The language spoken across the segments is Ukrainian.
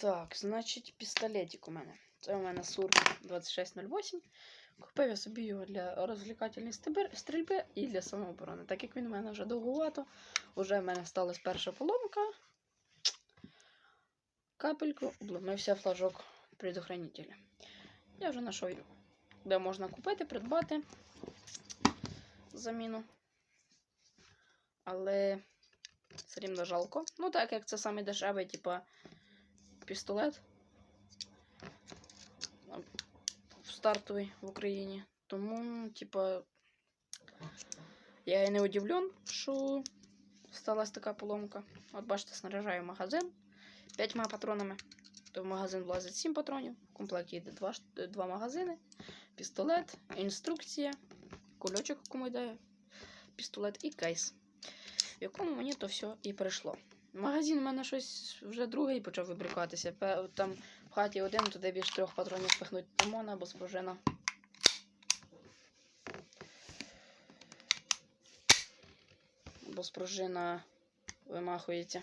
Так, значить, пістолетик у мене. Це у мене Сур 2608. Купив я собі його для розвлікательної стрільби і для самооборони. Так як він у мене вже довгувато, вже в мене сталася перша поломка. Капельку, обломився флажок предохранителя. Я вже знайшов, де можна купити, придбати заміну. Але все рівно жалко. Ну, так як це саме дешевий, типа пістолет. Стартовий в Україні. Тому, типа, я і не удивлен, що сталася така поломка. От бачите, снаряжаю магазин 5 патронами. То в магазин влазить 7 патронів. В комплекті йде 2, 2 магазини, пістолет, інструкція, кульочок, кому йде пістолет і кейс, в якому мені то все і прийшло. Магазин у мене щось вже другий почав вибрикатися. Там в хаті один, туди більш трьох патронів пихнуть не можна, бо спружина. Бо спружина вимахується.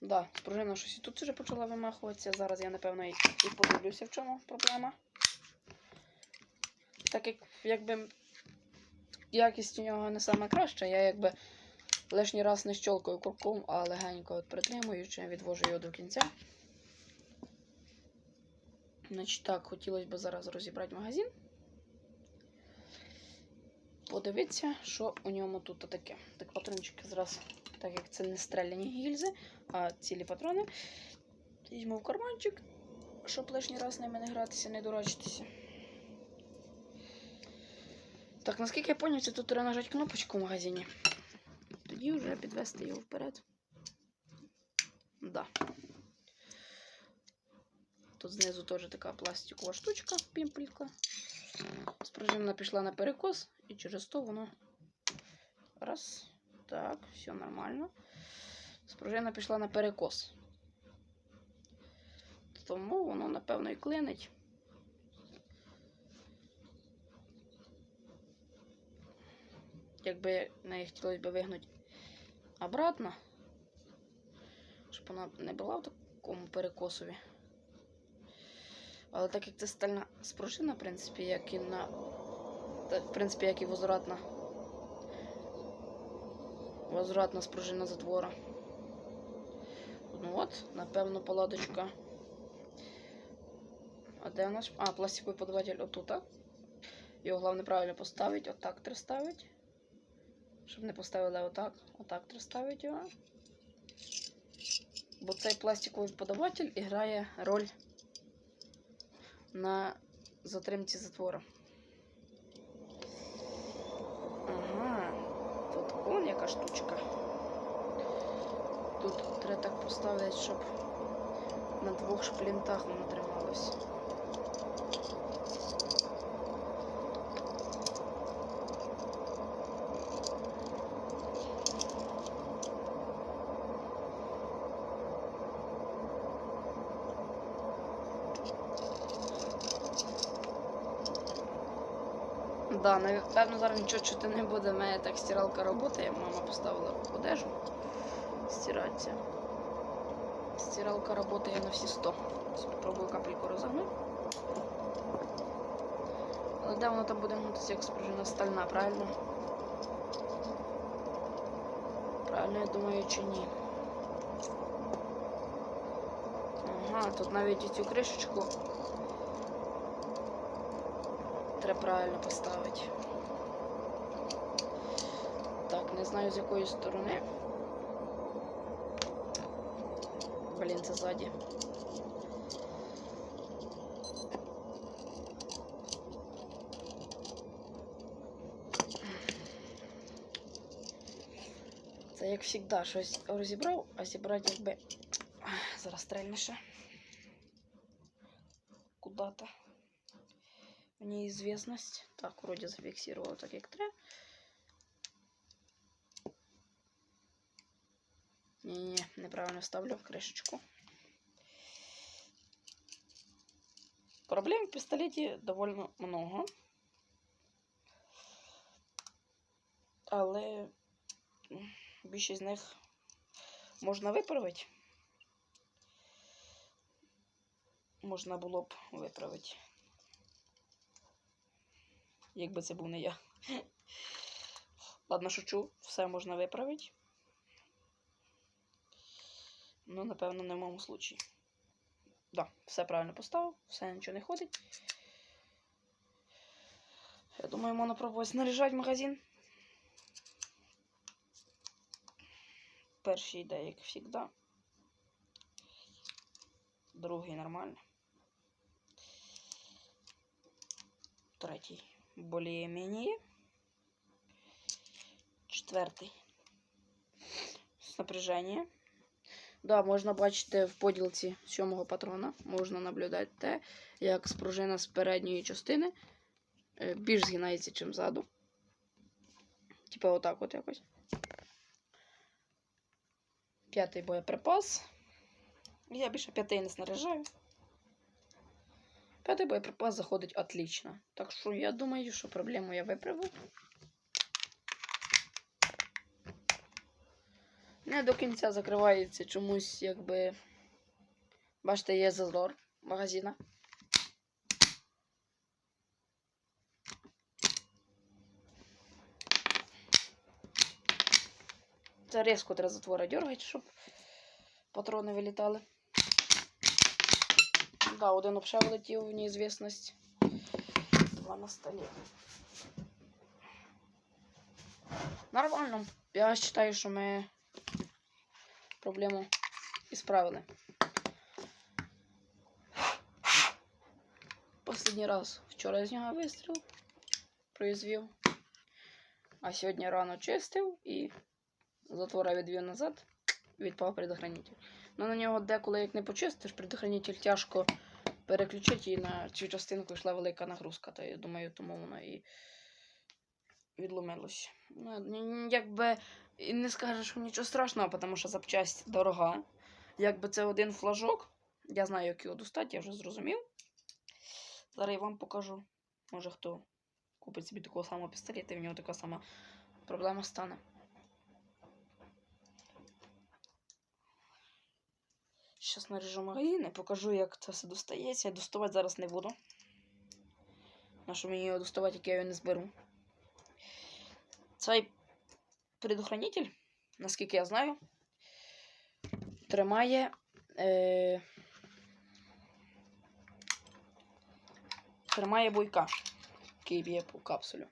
Да, спружина щось і тут вже почала вимахуватися. Зараз я, напевно, і подивлюся, в чому проблема. Так як якби якість у нього не саме краща, я якби лишній раз не щолкаю курком, а легенько от притримуючи, відвожу його до кінця. Значить так, хотілося б зараз розібрати магазин. Подивитися, що у ньому тут таке. Так, патрончики зразу, так як це не стріляні гільзи, а цілі патрони. Візьму в карманчик, щоб лишній раз ними не гратися, не дурачитися. Так, наскільки я поняв, це тут треба нажати кнопочку в магазині. Тоді вже підвести його вперед. Да. Тут знизу теж така пластикова штучка, пімпелька. Спружина пішла на перекос, і через то воно. Раз. Так, все нормально. Спружина пішла на перекос. Тому воно, напевно, і клинить. Якби неї хотілося б вигнути обратно, щоб вона не була в такому перекосові. Але так як це стальна спружина, в принципі, як і на. В принципі, як і возвратна. Возвратна спружина затвора. Ну от, напевно, паладочка. А де у нас? А, пластиковий подаватель отут. а? Його головне правильно поставити. Отак треба ставити. Щоб не поставили отак. Отак треба ставити його. Бо цей пластиковий подаватель грає роль на затримці затвора. Ага, тут вон яка штучка. Тут треба так поставити, щоб на двох шплінтах воно трималось. Да, напевно, зараз нічого чути не буде. У мене так стиралка працює. Мама поставила одежу стиратися. Стиралка працює на всі 100. Спробую капельку розогнути. Але де воно там буде гнутися, як спружина стальна, правильно? Правильно, я думаю, чи ні. Ага, тут навіть і цю кришечку треба правильно поставити. Так, не знаю з якої сторони. Блін, це ззаді. Це як завжди щось розібрав, а зібрати якби зараз стрельніше. Куда-то в неизвестность. Так, вроде зафиксировал так, як треба. Ні-ні, неправильно ставлю кришечку. Проблем в пістолеті довольно много. Але більшість з них можна виправити. Можна було б виправити. Якби це був не я. Ладно, шучу, все можна виправити. Ну, напевно, не в моєму случаї. Да, все правильно поставив, все нічого не ходить. Я думаю, можна пробувати снаряжати магазин. Перший йде, як завжди. Другий нормально. Третій более-менее. Четвертий. Напряження. Да, можна бачити в поділці сьомого патрона. Можна наблюдати те, як спружина з передньої частини е, більш згинається, чим ззаду. Типа отак от якось. П'ятий боєприпас. Я більше п'ятий не снаряжаю. П'ятий боєприпас заходить отлично. Так що я думаю, що проблему я виправив. Не до кінця закривається чомусь, якби. Бачите, є зазор магазина. Це різко треба затвора дергати, щоб патрони вилітали. Да, один вообще вилетів в неізвісність. Два на столі. Нормально. Я вважаю, що ми проблему ісправили. Последній раз вчора з нього вистріл произвів. А сьогодні рано чистив і затвора відвів назад, відпав предохранитель. Ну на нього деколи як не почистиш, предохранитель тяжко переключити і на цю частинку йшла велика нагрузка. То я думаю, тому воно і відломилось. Ну, якби і не скажеш, нічого страшного, тому що запчасть дорога. Якби це один флажок, я знаю, як його достати, я вже зрозумів. Зараз я вам покажу. Може хто купить собі такого самого пістолета, і в нього така сама проблема стане. Щас наріжу магазин і покажу, як це все достається. Я доставати зараз не буду. На що мені його доставати, як я його не зберу. Цей предохранитель, наскільки я знаю, тримає. Е... Тримає буйка, який б'є по капсулю.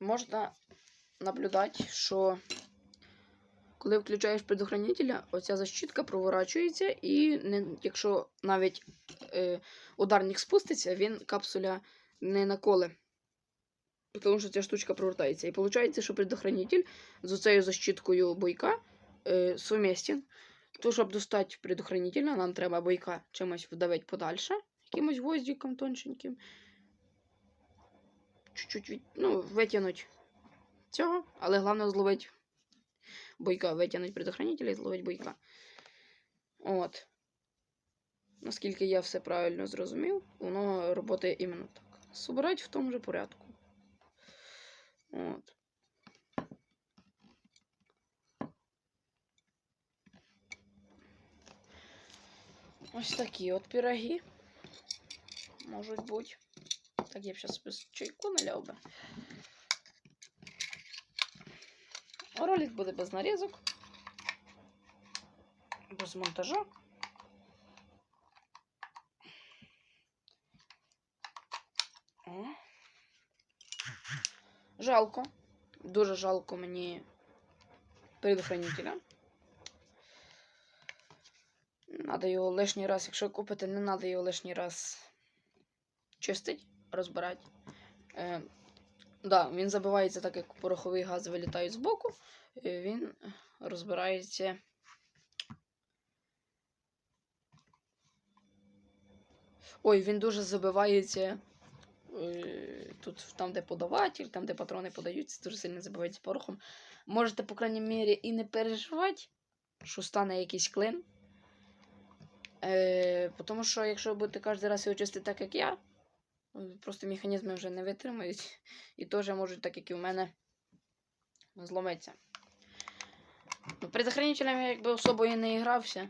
Можна наблюдати, що коли включаєш предохранителя, оця защитка проворачується, і не, якщо навіть е, ударник спуститься, він капсуля не наколе. Тому що ця штучка провертається. І виходить, що предохранитель з оцею защиткою бойка е, сумістен. То, щоб достати предохранителя, нам треба бойка чимось вдавити подальше, якимось гвоздиком тонченьким. Чуть-чуть від, ну, витягнути цього, але головне зловити бойка, витягнути предохранителя і зловити бойка. От. Наскільки я все правильно зрозумів, воно працює іменно так. Собирать в тому же порядку. От. Ось такі от пироги. Можуть бути. Так, я б зараз чайку наляв би. Ролик буде без нарізок. Без монтажа. Жалко. Дуже жалко мені предохранителя. Надо його лишній раз, якщо купити, не треба його лишній раз чистити, розбирати. Е, да, він забивається так, як пороховий газ вилітає з боку. Він розбирається. Ой, він дуже забивається. е, Тут там, де подаватель, там, де патрони подаються, дуже сильно забивається порохом. Можете, по крайній мірі, і не переживати, що стане якийсь клин. Е, тому що, якщо ви будете кожен раз його чистити так, як я, просто механізми вже не витримають. І теж можуть, так як і в мене, зломиться. Ну, предохранителем я якби особо і не грався.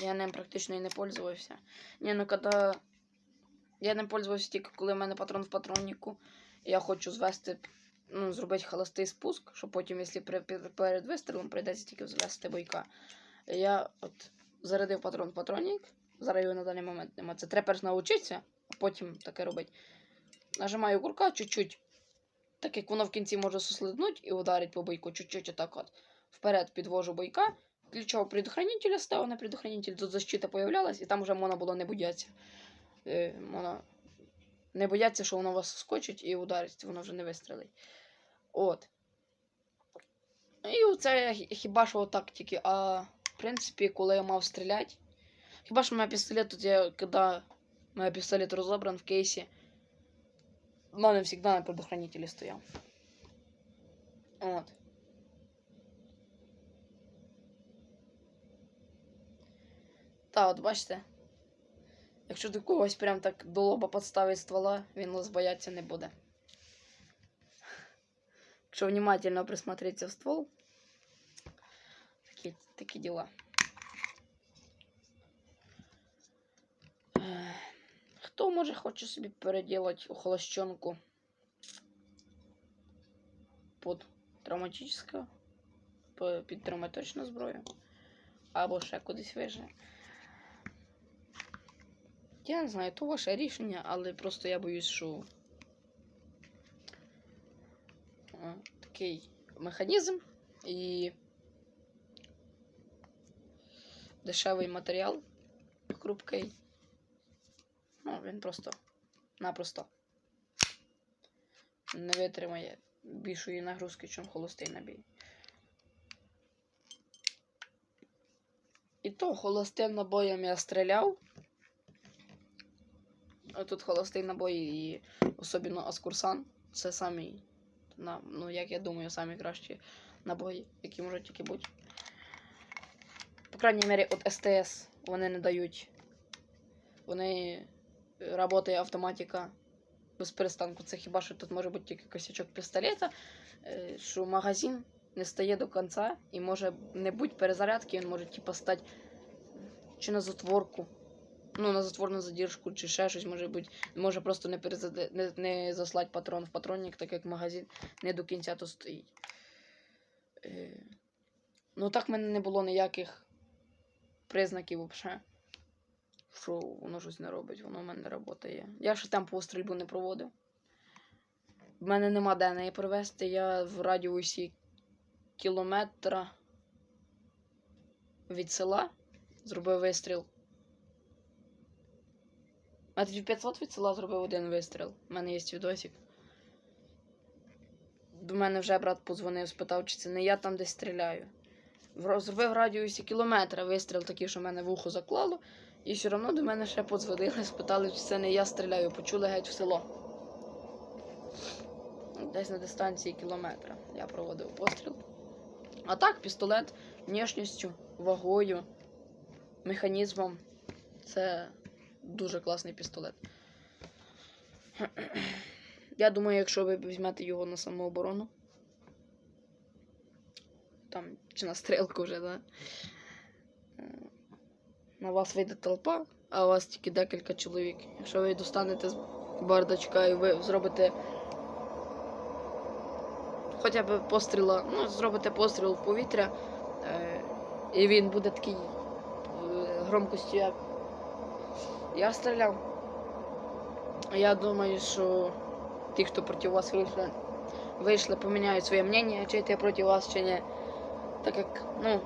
Я ним практично і не пользувався. Ні, ну коли я ним пользувався тільки коли в мене патрон в патроннику. Я хочу звести, ну, зробити холостий спуск, щоб потім, якщо перед вистрілом прийдеться тільки звести бойка. Я от зарядив патрон в патронник. Зараз його на даний момент нема. Це треба перш навчитися, а потім таке робити. Нажимаю курка чуть-чуть. Так як воно в кінці може сослизнуть і ударить по бойку, чуть-чуть отак от. Вперед підвожу бойка, включав предохранителя, ставив на предохранитель, тут защита появлялась, і там вже можна було не боятися. Е, можна не бояться, що воно вас скочить і ударить, воно вже не вистрелить. От. І це хі- хіба що отак тільки. А в принципі, коли я мав стріляти. Хіба що мене пістолет тут я, коли мене пістолет розобран в кейсі. У мене завжди на предохранителі стояв. От. Та, от бачите. Якщо до когось прям так до лоба підставить ствола, він вас бояться не буде. Якщо внимательно присмотреться в ствол, такі, такі діла. Хто може хоче собі переділати охолощенку під травматичну, під травматичну зброю, або ще кудись вище. Я не знаю, то ваше рішення, але просто я боюсь, що е, такий механізм і дешевий матеріал хрупкий. Ну, він просто напросто не витримає більшої нагрузки, ніж холостий набій. І то холостим набоєм я стріляв. Тут холостий набой і особливо Аскурсан. Це самі, ну як я думаю, самі кращі набої, які можуть тільки бути. По крайній мірі, от СТС вони не дають. Вони працює автоматика без перестанку. Це хіба що тут може бути тільки косячок пістолета, е, що магазин не стає до кінця і може не бути перезарядки, він може типа стати чи на затворку. Ну, на затворну задержку, чи ще щось може бути. Може просто не, перезаде... не, не заслати патрон в патронник, так як магазин не до кінця то стоїть. Е... Ну так в мене не було ніяких признаків взагалі. Що воно щось не робить, воно в мене не працює. Я ще темпову стрільбу не проводив. В мене нема де неї провести. Я в радіусі кілометра від села зробив вистріл. Метрів 500 від села зробив один вистріл. У мене є відосик. До мене вже брат подзвонив, спитав, чи це не я там десь стріляю. Зробив радіусі кілометра вистріл такий, що мене вухо заклало. І все одно до мене ще подзвонили, спитали, чи це не я стріляю. Почули геть в село. Десь на дистанції кілометра я проводив постріл. А так, пістолет внешністю, вагою, механізмом. Це дуже класний пістолет. Я думаю, якщо ви візьмете його на самооборону. Там, чи на стрілку вже, да? Е, На вас вийде толпа, а у вас тільки декілька чоловік. Якщо ви достанете з бардачка і ви зробите хоча б постріла, ну, зробите постріл в повітря, е, і він буде такий е, громкостю, як я стріляв. Я думаю, що ті, хто проти вас вийшли, вийшли, поміняють своє мнення, чи йти проти вас, чи ні. Так як, ну,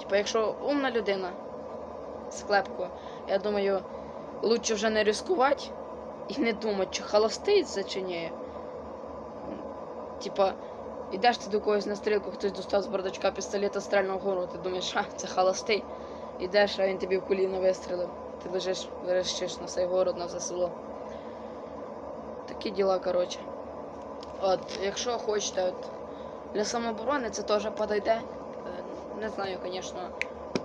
типу, якщо умна людина з клепкою, я думаю, лучше вже не ризикувати і не думати, чи холостий це, чи ні. Типа, ідеш ти до когось на стрілку, хтось достав з бардачка пістолета стрельнув вгору, ти думаєш, а, це холостий. Ідеш, а він тобі в коліно вистрілив. Ти бежиш, верещиш на цей город, на все село. Такі діла, коротше. От, якщо хочете, от, для самооборони це теж подойде. Е, Не знаю, звісно,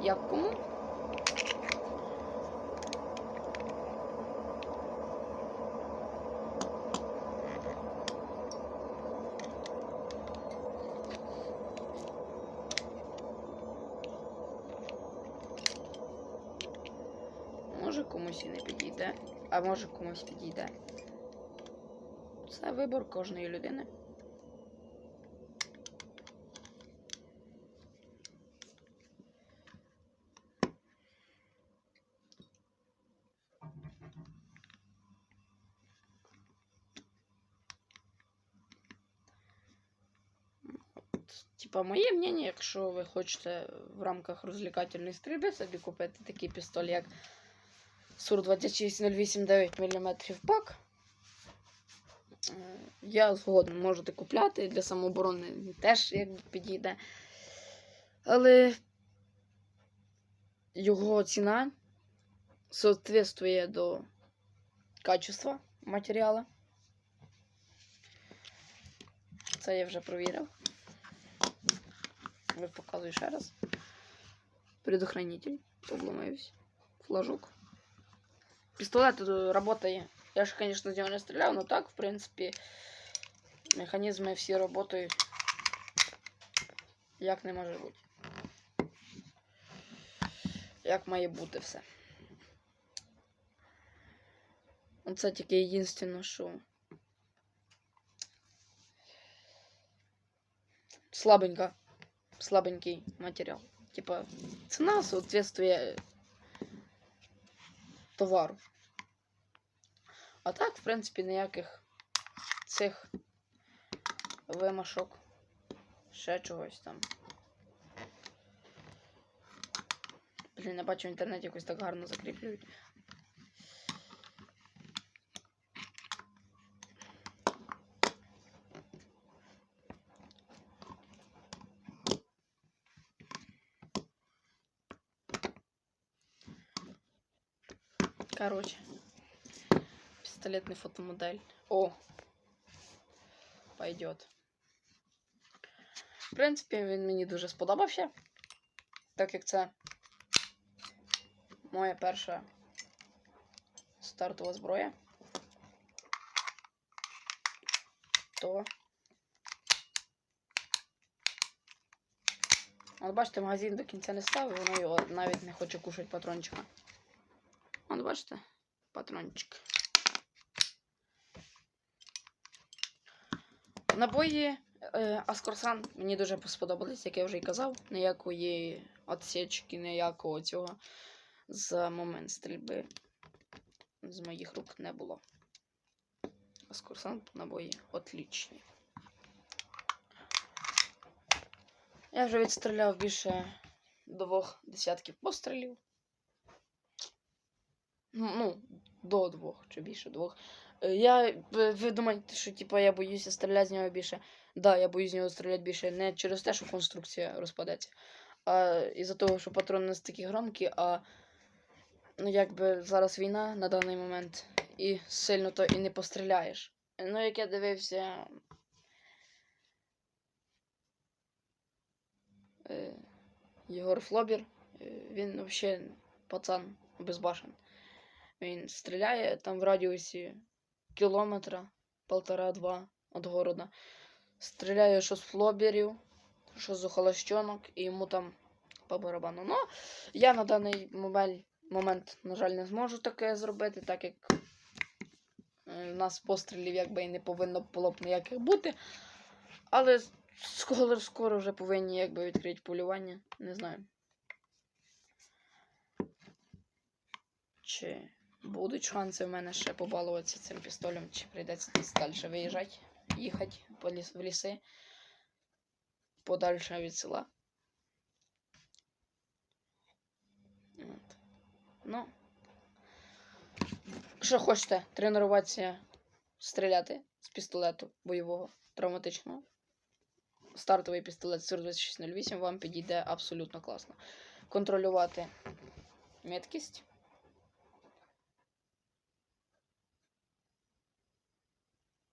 як кому. Комусь і не підійде, а може комусь підійде. Це вибор кожної людини. Типа, моє мнення, якщо ви хочете в рамках розвлікательної стрільби собі купити такий пістоль, як Сур 26089 мм пак. е, Я згоден можете купляти для самооборони теж як підійде. Але його ціна соответствує до качества матеріалу. Це я вже провірив. Я показую ще раз. Предохранитель. Обломаюсь. Флажок. Пистолет э, работает. Я же, конечно, с него не стрелял, но так, в принципе, механизмы всі работають. Як не може бути. Як має бути все. Оце тільки єдине, що. Слабенько. Слабенький матеріал. Типа, ціна соответствує Товару. А так, в принципі, ніяких цих вимашок, ще чогось там. Блін, я бачу в інтернеті якось так гарно закріплюють. Короче. Пистолетный фотомодель. О! Пойдет. В принципі, він мені дуже сподобався. Так як це моя перша стартова зброя. То. От бачите, магазин до кінця не ставив, воно його навіть не хоче кушати патрончика. От бачите, патрончик. Набої е, Аскорсан мені дуже сподобались, як я вже й казав. Ніякої отсечки, ніякого цього за момент стрільби з моїх рук не було. Аскорсан набої отлічні. Я вже відстріляв більше двох десятків пострілів. Ну, ну, до двох чи більше двох. Е, Я, ви, думаєте, що типу, я боюся стріляти з нього більше. Да, я боюсь з нього стріляти більше не через те, що конструкція розпадеться, а із-за того, що патрони не такі громкі, а ну, якби зараз війна на даний момент, і сильно то і не постріляєш. Ну, як я дивився. Е, Єгор Флобір, е, він взагалі пацан безбашен. Він стріляє там в радіусі кілометра, полтора-два від города. Стріляє що з флоберів, що з охолощонок, і йому там по барабану. Ну, я на даний момент, момент, на жаль, не зможу таке зробити, так як е, в нас пострілів якби і не повинно було б ніяких бути. Але скоро, скоро вже повинні якби відкрити полювання. Не знаю. Чи будуть шанси в мене ще побалуватися цим пістолем, чи прийдеться десь далі виїжджати, їхати в ліси подальше від села. От. Ну. Якщо хочете тренуватися стріляти з пістолету бойового травматичного, стартовий пістолет Сур 2608 вам підійде абсолютно класно. Контролювати меткість.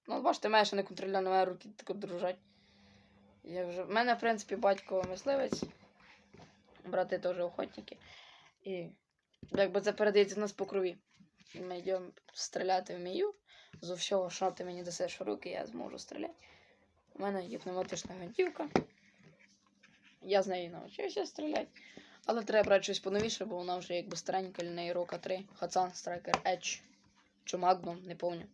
Ну, бачите, мене ще не контрольовано, мене руки тако дружать. Я вже... В мене, в принципі, батько мисливець, брати теж охотники. І якби це передається в нас по крові. Ми йдемо стріляти вмію. З всього, що ти мені дасиш в руки, я зможу стріляти. У мене є пневматична гвинтівка. Я з нею навчився стріляти. Але треба брати щось поновіше, бо вона вже якби старенька, ліней рока 3. Хацан Striker Edge. Чи Magnum, не пам'ятаю.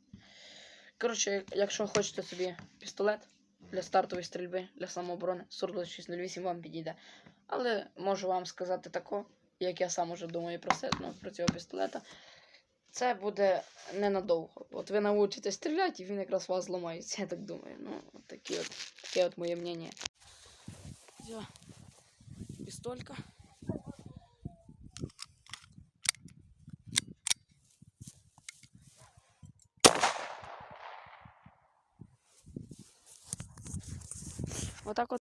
Коротше, якщо хочете собі пістолет для стартової стрільби, для самооборони, Сурдо 608 вам підійде. Але можу вам сказати тако, як я сам уже думаю про це, ну, про цього пістолета. Це буде ненадовго. От ви научитесь стріляти, і він якраз вас зламається, я так думаю. Ну, такі от, таке от моє мнення. Пістолька. Отак от